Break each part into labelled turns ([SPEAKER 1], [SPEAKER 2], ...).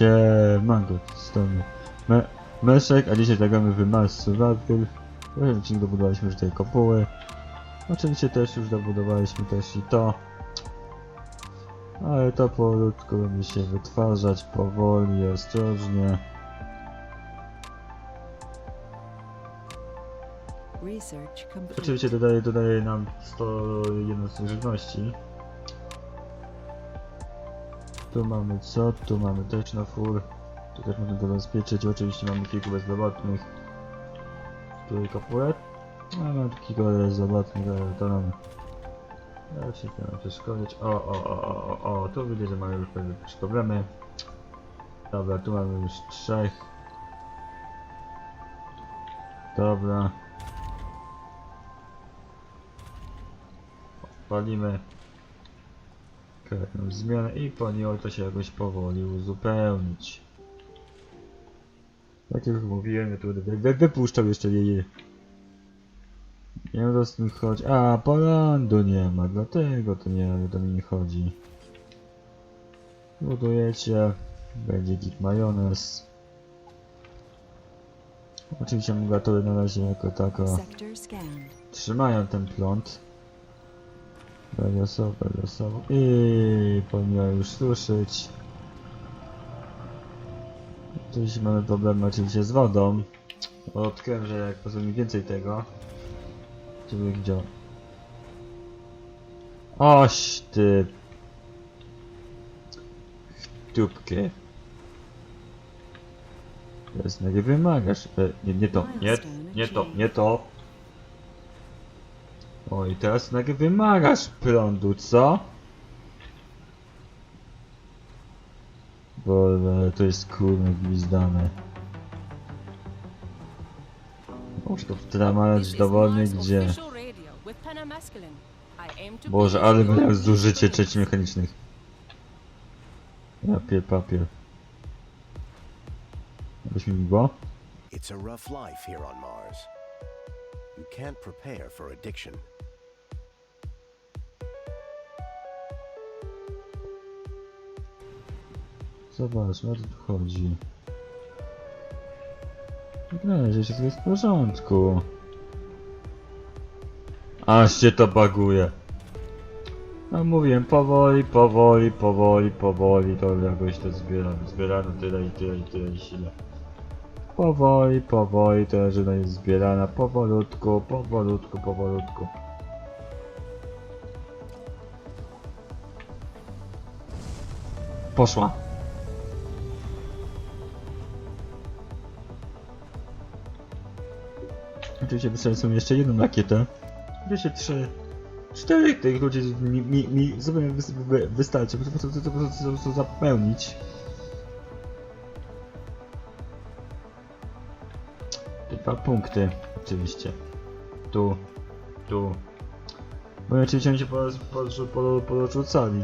[SPEAKER 1] Siemanko, strony Me Meszek, a dzisiaj zagramy w Mars Survival. W pierwszym odcinku dobudowaliśmy już tej kopuły. Oczywiście też już dobudowaliśmy też i to. Ale to powolutku będzie się wytwarzać, powoli, ostrożnie. Oczywiście dodaje, dodaje nam 100 jednostek żywności. Tu mamy co? Tu mamy też na full. Tu też można zabezpieczyć. Oczywiście mamy kilku bezrobotnych. Tu i kapulet. No, mamy kilku bezrobotnych, ale to nam raczej to nam przeszkodzić. O, o, o, o, o, o, tu widzę, że mamy już pewne problemy. Dobra, tu mamy już trzech. Dobra. Palimy kolejną zmianę i powinno to się jakoś powoli uzupełnić. Tak jak już mówiłem, ja tu będę wy, wypuszczał jeszcze jej. Nie wiem, z tym chodzi. A, Polandu nie ma, dlatego to nie do mnie nie chodzi. Budujecie, będzie git majonez. Oczywiście mugatury na razie jako tako trzymają ten pląd. Będę sobie, będę sobie. I powinno już ruszyć. Oczywiście mamy problemy oczywiście z wodą. Odkryłem, że jak pozwól mi więcej tego. Żeby gdzie. Oś ty. Dupkie. Teraz nie wymagasz. E, nie, nie to, nie, nie to, nie to. Oj, teraz nagle wymagasz prądu, co? Bo e, to jest kurne gwizdane. Muszę to wtramalać dowolnie gdzie. Boże, ale miałem zużycie trzeci mechanicznych. Papier, papier. Jakbyś mi było?
[SPEAKER 2] It's a rough life here on Mars. You can't prepare for addiction.
[SPEAKER 1] Zobacz, o co tu chodzi. Nie, że wszystko jest w porządku. Aż się to baguje. No mówiłem, powoli, powoli, powoli, powoli, to jakoś to zbieram. Zbierano tyle i tyle i tyle i sile. Powoli, powoli, to żyna jest zbierana, powolutku, powolutku, powolutku. Poszła. Oczywiście wysłałem sobie jeszcze jedną rakietę. Oczywiście trzy, cztery tych ludzi mi, mi, mi zupełnie wys, wy, wystarczy, po prostu to, to, to, to, zapełnić. Dwa punkty, oczywiście. Tu, tu. Bo oczywiście oni się porozrzucali. Po, po, porozrzucali.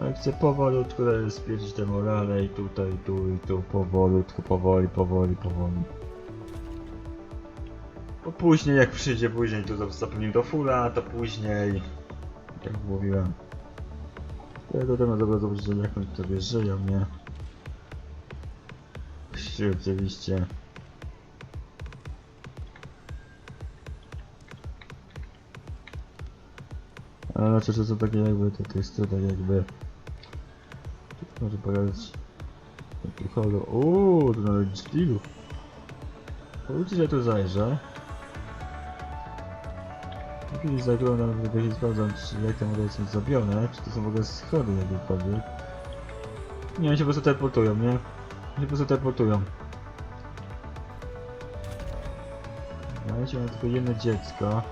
[SPEAKER 1] Ale chcę powolutku spieprzyć te morale i tutaj, tu i tu, powolutku, powoli, powoli, powoli. Bo później, jak przyjdzie później, to zapewnię do fula, to później, jak mówiłem. Tego temat dobra że jak oni sobie żyją, nie? Przy, oczywiście. Ale znaczy, że są takie jakby, to, to jest to tak jakby... Może pokazać... Tu chodzą... Uuu, tu nawet. Pozwólcie, że ja tu zajrzę. Kiedyś zaglądam, żeby się sprawdzam, czy jak te modele są zrobione, czy to są w ogóle schody jakiekolwiek. Nie, oni się po prostu teleportują, nie? Oni się po prostu teleportują. Ja jeszcze mam tylko jedno dziecko.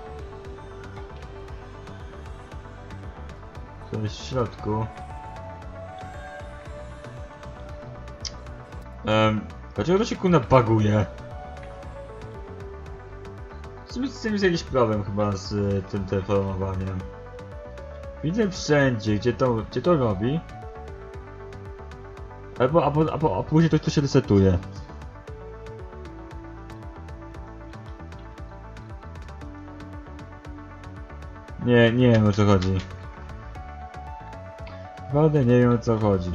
[SPEAKER 1] To jest w środku. Um, dlaczego to się kuna baguje? Tym jest jakiś problem chyba z y, tym telefonowaniem. Widzę wszędzie, gdzie to, gdzie to robi. Albo, albo, albo a później to, to się resetuje. Nie, nie wiem o co chodzi. Naprawdę nie wiem o co chodzi.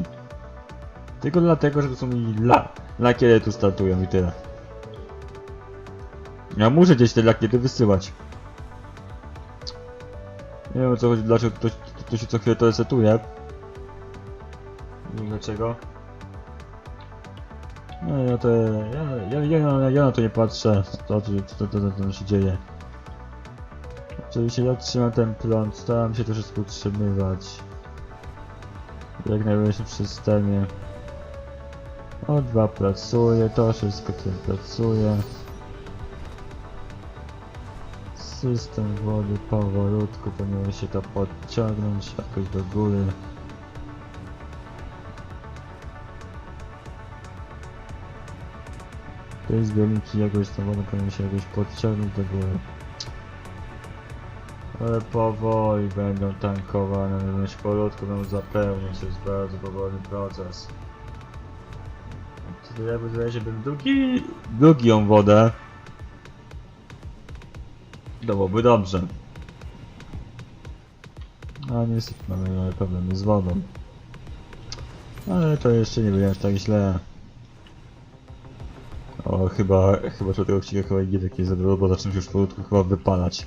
[SPEAKER 1] Tylko dlatego, że to są mi la lakiery tu startują i tyle. Ja muszę gdzieś te lakiery wysyłać. Nie wiem o co chodzi, dlaczego to się co chwilę to resetuje. Nie wiem dlaczego. No ja to, ja, ja, ja, ja, na to nie patrzę, to co to, to, to, to się dzieje. Oczywiście ja trzymam ten prąd, staram się to wszystko utrzymywać. Jak najwyższym systemie. O dwa pracuje, to wszystko tu pracuje. System wody powolutku powinien się to podciągnąć jakoś do góry. Te zbiorniki jakoś tą wodą powinien się jakoś podciągnąć do góry. Ale powoli będą tankowane, będą powolutku będą zapełniać, to jest bardzo powolny proces. To jakby zdaje się, drugi, drugi ją wodę. To byłoby dobrze. A niestety mamy problemy z wodą. Ale to jeszcze nie będzie tak źle. O, chyba, chyba tego odcinka chyba Gidek jest za dużo, bo zaczynam się już powolutku chyba wypalać.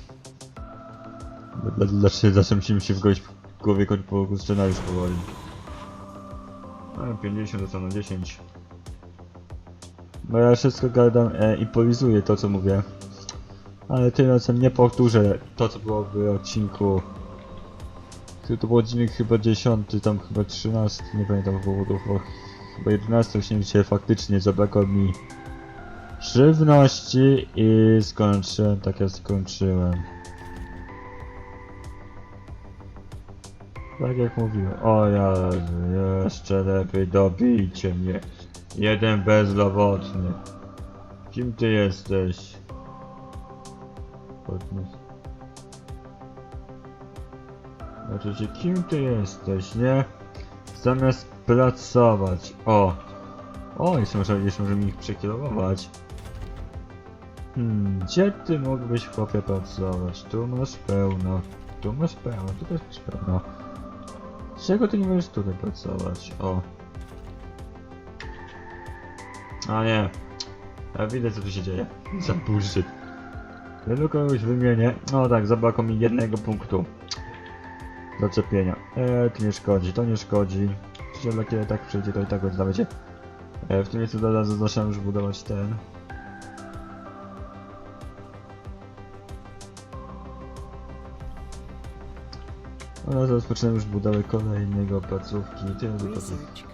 [SPEAKER 1] Dla- Dlaczego zawsze musimy się w głowie, kończyć po scenariusz powoli. No, 50 to na 10. Bo ja wszystko gadam e, i polizuję to co mówię. Ale tym razem nie powtórzę to co było w odcinku. To był odcinek chyba 10, tam chyba 13, nie pamiętam powodów, bo chyba 11 właśnie gdzie faktycznie zabrakło mi żywności i skończyłem tak jak skończyłem. Tak jak mówiłem, o ja jeszcze lepiej dobijcie mnie. Jeden bezlowotny. Kim ty jesteś? Podnieś. Znaczy, kim ty jesteś, nie? Zamiast pracować. O! O, jeszcze może, jeszcze możemy ich przekierować. Hmm, gdzie ty mógłbyś chłopie pracować? Tu masz pełno. Tu masz pełno, tu też masz pełno. Czego ty nie możesz tutaj pracować? O. A nie. Ja widzę co tu się dzieje. Za bullshit. Tylko kogoś wymienię. No tak, zabrakło mi jednego punktu. Zaczepienia. Eee, to nie szkodzi, to nie szkodzi. Przecież kiedy tak przyjdzie, to i tak oddawajcie. Eee, w tym miejscu zaraz zaczynam już budować ten. Oraz rozpoczynam już budowę kolejnego placówki. Tyle do placówki.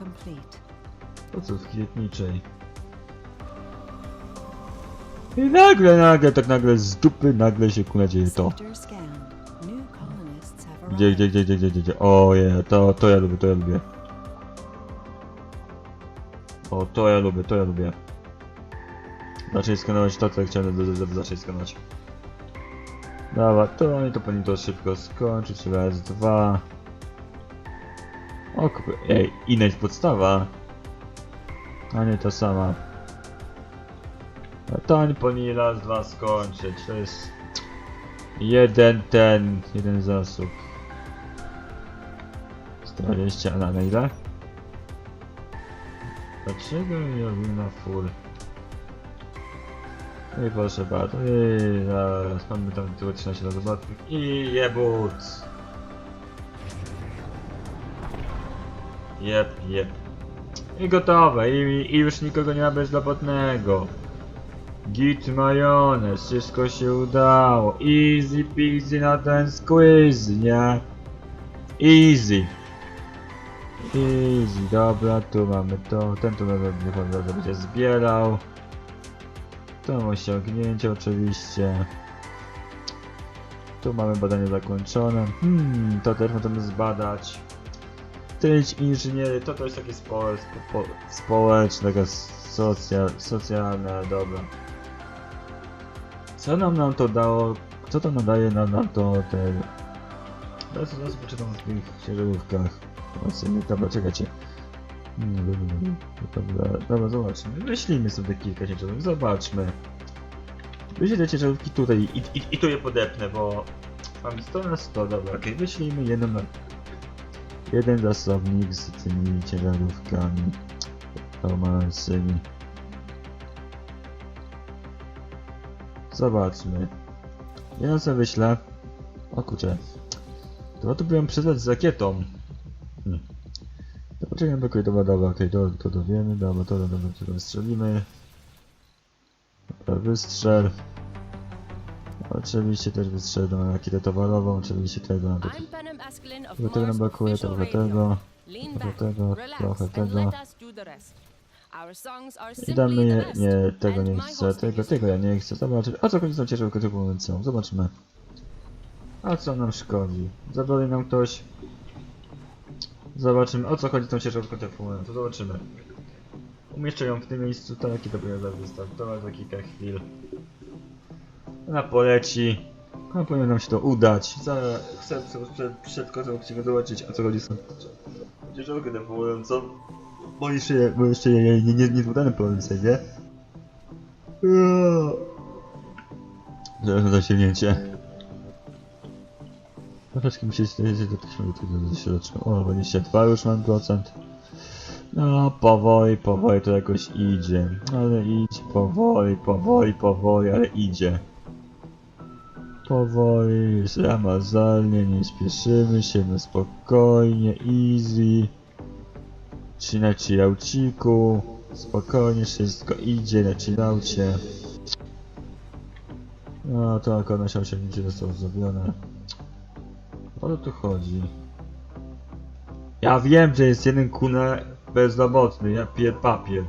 [SPEAKER 1] Placówki lotniczej. I nagle, nagle, tak nagle z dupy nagle się kuna dzieje to. Gdzie, gdzie, gdzie, gdzie, gdzie, gdzie, gdzie? O je, to, to ja lubię, to ja lubię. O, to ja lubię, to ja lubię. Zacząć skanować to, co chciałem do- do- do- zacząć skanować. Dobra, to oni to powinni to szybko skończyć, raz, dwa. O kur... Ej, inna jest podstawa. A nie ta sama. Oni powinni raz, dwa skończyć, to jest... Jeden ten, jeden zasób. 120, a na ile? Dlaczego nie robimy na full? No i proszę bardzo, i zaraz mamy tam tylko 13 do zobaczmy i jebut! Jep, jep. I gotowe, i, i już nikogo nie ma bezlobotnego. Git majonez, wszystko się udało. Easy peasy na ten squeeze, nie? Easy. Easy, dobra, tu mamy to, ten tu będzie zbierał. To osiągnięcie oczywiście. Tu mamy badanie zakończone. Hmm, to też możemy zbadać. Tyć inżyniery, to to jest takie spo, spo, społeczne, socjal, socjalne, dobra. Co nam nam to dało, co to nadaje nam, nam to ten... Teraz zaraz poczytam o tych ciężarówkach. Właśnie, dobra, czekajcie. Dobra, dobra, dobra, zobaczmy. Wyślijmy sobie kilka ciężarówek, zobaczmy. Wyślij te ciężarówki tutaj i, i, i tu je podepnę, bo mam 100 na 100, dobra, okej, wyślijmy jedną na... Jeden zasobnik z tymi ciężarówkami. Romansymi. Zobaczmy. Ja sobie wyślę. O kurczę. To tu byłem przyznać z rakietą. Hmm. To poczekaj, okej, dobra, dobra, okej, to, to dowiemy, dobra, to, dobra, to wystrzelimy. Dobra, wystrzel. Oczywiście też wystrzel na rakietę towarową, oczywiście tego, na tego, tego nam brakuje, trochę tego, trochę tego, trochę tego. I damy je, nie, tego nie chcę, tego, tego ja nie chcę, zobaczymy, a co chodzi z tą ciężarówką typu mówiącą, zobaczmy. A co nam szkodzi? Zadoli nam ktoś. Zobaczymy, o co chodzi z tą typu mówiącą, zobaczymy. Umieszczę ją w tym miejscu, tak będzie za wystartować za kilka chwil. Ona poleci. No powinno nam się to udać. Za, chcę przed, przed odcinka zobaczyć, o co chodzi z tą typu mówiącą. Bo jeszcze, bo jeszcze nie, nie, nie, nie zbudane problem sobie, nie? Zaraz na zasięgnięcie. Troszeczkę mi się zdaje, że dotknę do środka. O, 22 już mam procent. No, powoli, powoli to jakoś idzie. Ale idzie, powoli, powoli, powoli, ale idzie. Powoli, ramazalnie, nie spieszymy się, no spokojnie, easy. Czy na chillauciku. Spokojnie, wszystko idzie na chillaucie. No to akurat nasze osiągnięcie zostało zrobione. O co tu chodzi? Ja wiem, że jest jeden kunę bezrobotny, ja piję papier.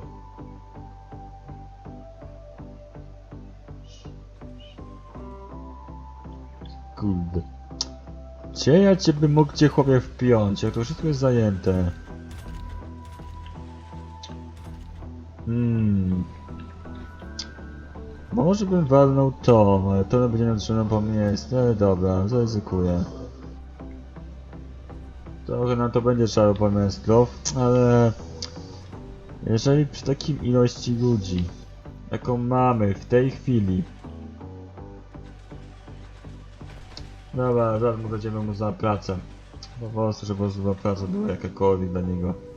[SPEAKER 1] Kurde. Gdzie ja cię mógł cię chłopie wpiąć, jak to wszystko jest zajęte? Może bym walnął to, ale to będzie nadrzędne po mnie, ale dobra, zaryzykuję. Trochę na to będzie trzeba pomysłów, ale... Jeżeli przy takim ilości ludzi, jaką mamy w tej chwili... Dobra, mu będziemy mu za pracę. Po prostu, żeby za praca była jakakolwiek dla niego.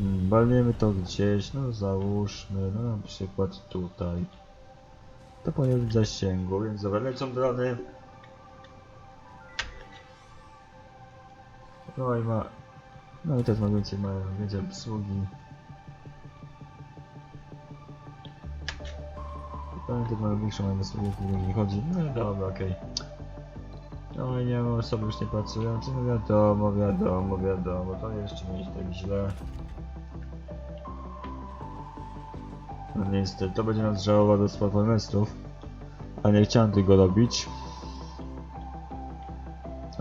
[SPEAKER 1] Walniemy to gdzieś, no załóżmy, no na przykład tutaj. To powinien w zasięgu, więc dobra, drony. No i ma... No i też ma więcej, mają więcej obsługi. Pamiętaj, mają większą mają obsługę, kiedy nie chodzi. No i dobra, okej. No i nie mam osoby już nie pracujące, no wiadomo, wiadomo, wiadomo, to jeszcze nie jest tak źle. Niestety, to będzie nas żałować do performance'ów. A nie chciałem tego robić.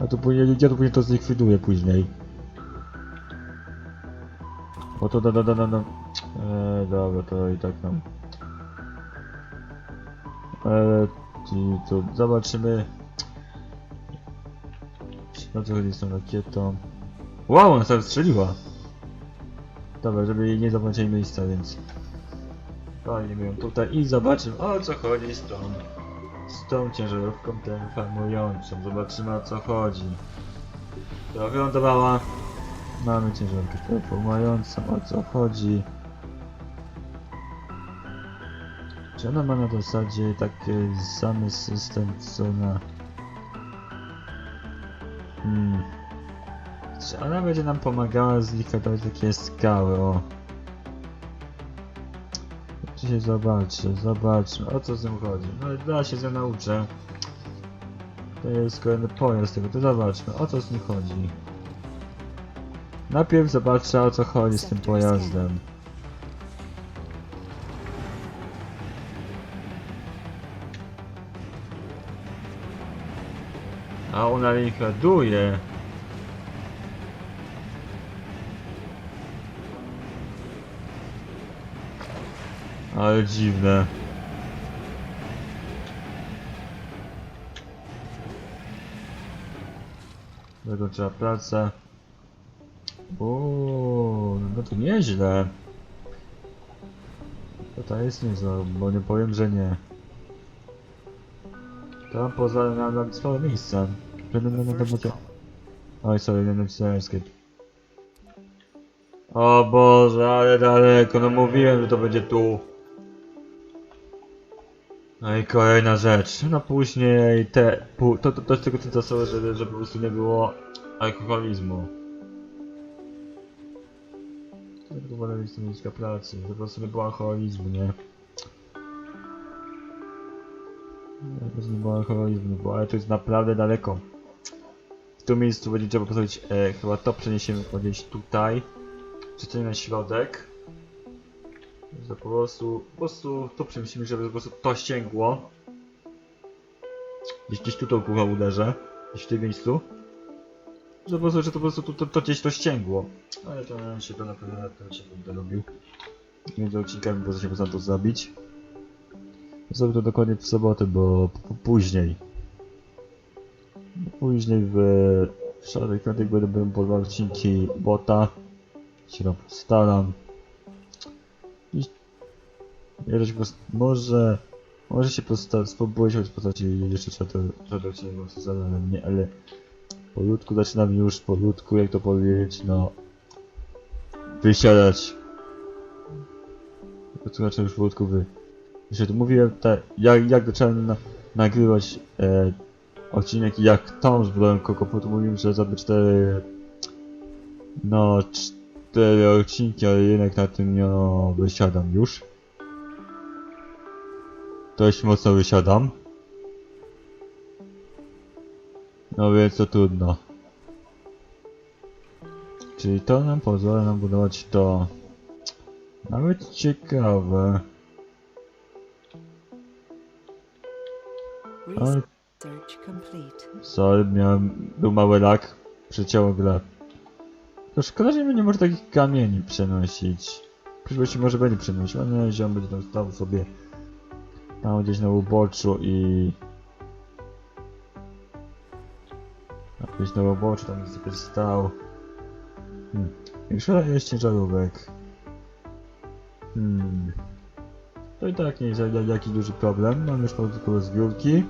[SPEAKER 1] A to później, ja to później to zlikwiduję później. Bo to da da da da da. Eee, dobra, to i tak nam. Eee, i to zobaczymy. O co chodzi z tą rakietą. Wow, ona sobie strzeliła. Dobra, żeby jej nie zobaczyli miejsca, więc... Palimy ją tutaj i zobaczymy o co chodzi z tą... Z tą ciężarówką termofamującą. Zobaczymy o co chodzi. To wylądowała. Mamy ciężarówkę termofamującą, o co chodzi. Czy ona ma na zasadzie taki sam system co na... Hmm. Czy ona będzie nam pomagała zlikwidować takie skały, o. Dzisiaj zobaczę, zobaczmy, o co z nią chodzi. No da się ze nauczę. To jest kolejny pojazd tego, to zobaczmy, o co z nim chodzi. Najpierw zobaczę o co chodzi z tym pojazdem. A ona ich ładuje. Ale dziwne. Zakończyła pracę. Uuu, no to nieźle. To ta jest niezła, bo nie powiem, że nie. To pozwala nam na swoje miejsca. Będę na na na Oj, sorry, nie napisałem escape. O Boże, ale daleko, no mówiłem, że to będzie tu. No i kolejna rzecz, no później te, to, to, to jest tylko tymczasowe, że, że po prostu nie było alkoholizmu. To wolę mieć stanowiska pracy, że po prostu nie było alkoholizmu, nie? Nie, Po prostu nie było alkoholizmu, bo ale to jest naprawdę daleko. W tym miejscu będzie trzeba postawić, e, chyba to przeniesiemy gdzieś tutaj. Czy na środek. Że po prostu, po prostu to przemyślimy, żeby po prostu to ścięgło. Gdzieś, gdzieś tu tą kuchę uderzę. Gdzieś w tym miejscu. Że po prostu, że to po prostu to, to, to gdzieś to ścięgło. Ale to się to na pewno na tym się będę robił. Między odcinkami po prostu się można to zabić. Zrobię to dokładnie w sobotę, bo później. Później w, w piątek będę będą po dwa odcinki bota. Się tam postaram. I prostu, może, może się spróbuję się postawić jeszcze czwarty odcinek bo sezonu, ale nie, ale powolutku zaczynam już, powolutku, jak to powiedzieć, no wysiadać. Prostu zaczynam już powolutku wy... Jeszcze mówiłem, tak, jak, jak zacząłem na, nagrywać e, odcinek, jak tam zbudowałem kokopu, to mówiłem, że zrobię cztery, no, cztery odcinki, ale jednak na tym nie wysiadam już. Dość mocno wysiadam. No więc to trudno. Czyli to nam pozwala nam budować to. Nawet ciekawe. Ale. Sorry, miałem, był mały lag, przecięło grę. To szkoda, że nie może takich kamieni przenosić. W przyszłości może będzie przenosił, ale na razie on będzie tam stał sobie tam gdzieś na uboczu i... Gdzieś na uboczu, tam sobie stał. Hmm. I szkoda jest ciężarówek. Hmm. To i tak nie jest jak- jak- jakiś duży problem, mamy już tylko zbiórki.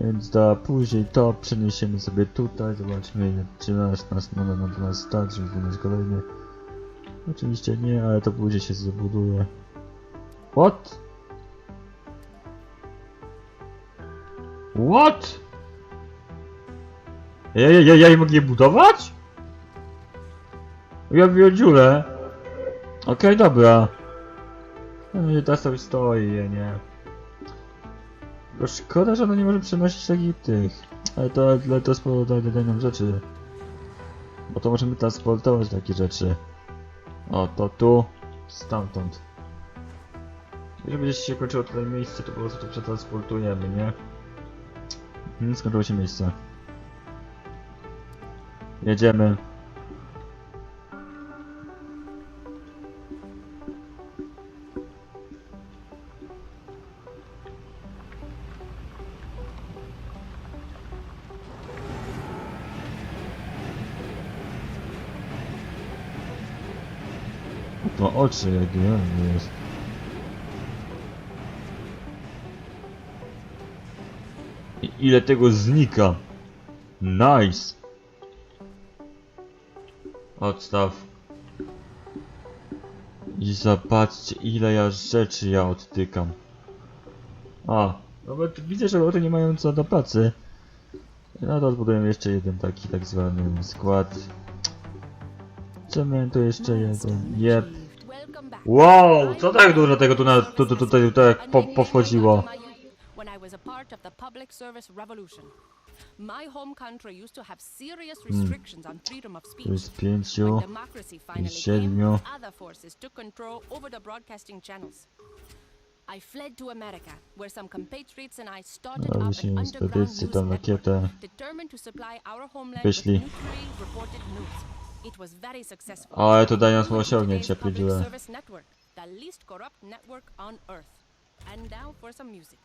[SPEAKER 1] Więc da później to przeniesiemy sobie tutaj, zobaczmy czy nas, nas, na, na, na nas stać, żeby wybrać kolejny. Oczywiście nie, ale to później się zabuduje. What? What? Ja, ja, ja, ja mogę je budować? Ja biorę dziurę. Okej, dobra. No teraz sobie stoi, nie. Bo szkoda, że ona nie może przenosić takich tych. Ale to, to daje daje nam rzeczy. Bo to możemy transportować takie rzeczy. O, to tu, stamtąd. Jeżeli będzie się kończyło tutaj miejsce, to po prostu to przetransportujemy, nie? Hmm, skończyło się miejsce. Jedziemy. To oczy jak ja jest. Ile tego znika? Nice. Odstaw. I zobaczcie ile ja rzeczy ja odtykam. A, nawet widzę, że roboty nie mają co do pracy. No to zbudujemy jeszcze jeden taki tak zwany skład. Cementu jeszcze jeden. Jep. Wow, co tak dużo tego tu na, tu, tu, tutaj, tutaj po, powchodziło.
[SPEAKER 3] When I was a part of the public service revolution. My home country used to have serious
[SPEAKER 1] Hmm.
[SPEAKER 3] restrictions on freedom of speech. When democracy finally came, other forces took control over the broadcasting channels. I fled to America, where some compatriots and I started up
[SPEAKER 1] się
[SPEAKER 3] an underground
[SPEAKER 1] ekspedycję
[SPEAKER 3] news
[SPEAKER 1] tam
[SPEAKER 3] network, determined to supply our homeland with nuclear reported news. It was very successful.
[SPEAKER 1] Ale to nas
[SPEAKER 3] Welcome to
[SPEAKER 1] osiągnięcia,
[SPEAKER 3] today's public
[SPEAKER 1] pierdziele.
[SPEAKER 3] service network, the least corrupt network on earth. And now for some music.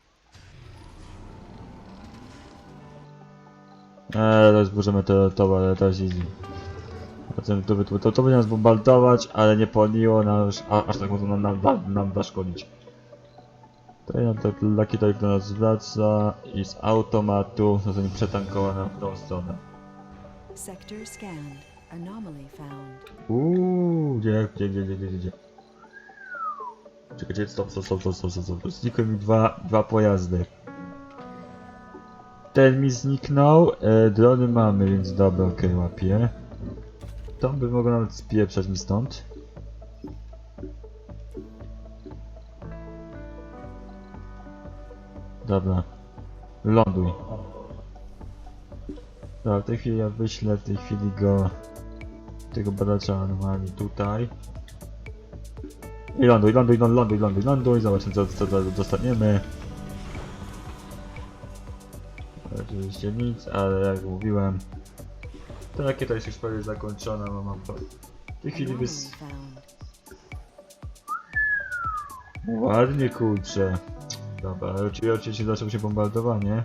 [SPEAKER 1] Eee, rozburzymy to, to, ale to jest easy. Potem to, to, to, to będzie nas bombardować, ale nie paliło nas, a, aż tak mocno nam, nam, da- nam da szkodzić. To ja tak laki tak do nas wraca i z automatu, no to nie przetankowana w tą stronę.
[SPEAKER 4] Sector scanned. Anomaly found.
[SPEAKER 1] Uuu, gdzie, gdzie, gdzie, gdzie, gdzie, gdzie? Czekajcie, stop, stop, stop, stop, stop, stop, stop. Znikły mi dwa, dwa pojazdy. Ten mi zniknął, e, drony mamy, więc dobra, okej, łapię. To by mogło nawet spieprzać mi stąd. Dobra. Ląduj. Dobra, w tej chwili ja wyślę w tej chwili go tego badacza anomalii tutaj. I ląduj, ląduj, ląduj, ląduj, ląduj, ląduj, zobaczymy co, co, co dostaniemy. Oczywiście nic, ale jak mówiłem, ta rakieta jest już prawie zakończona, bo mam po... W tej chwili
[SPEAKER 4] found.
[SPEAKER 1] Ładnie kurczę. Dobra, ale oczywiście, zaczęło się bombardowanie.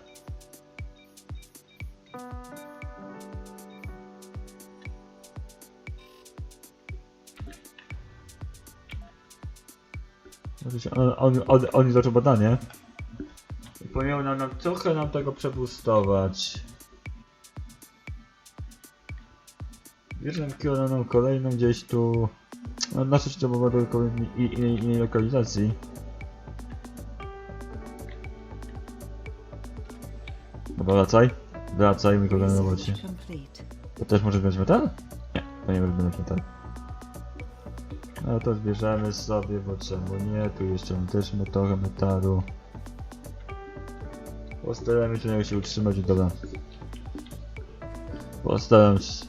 [SPEAKER 1] Oczywiście On, on, on, on zaczął badanie. I powinien nam, nam trochę nam tego przebustować. Bierzemy kierowaną kolejną gdzieś tu. No, na szczęście kolejnej i- innej, innej lokalizacji. Dobra, wracaj. Wracaj, mi kolejne robocie. To też może być metal? Nie, to nie być metal. No to zbierzemy sobie, bo czemu nie? Tu jeszcze mam też trochę metalu. Postaramy się się utrzymać dobra. Postaram się...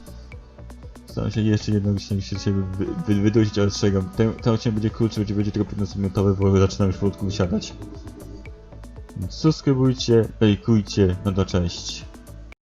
[SPEAKER 1] Staram się jeszcze jedną się się siebie wy, wy, wydusić, ale ostrzegam. Ten, ten odcinek będzie krótszy, będzie, będzie tylko 15-minutowy, bo zaczynam już powolutku wysiadać. Więc subskrybujcie, lajkujcie, no to cześć.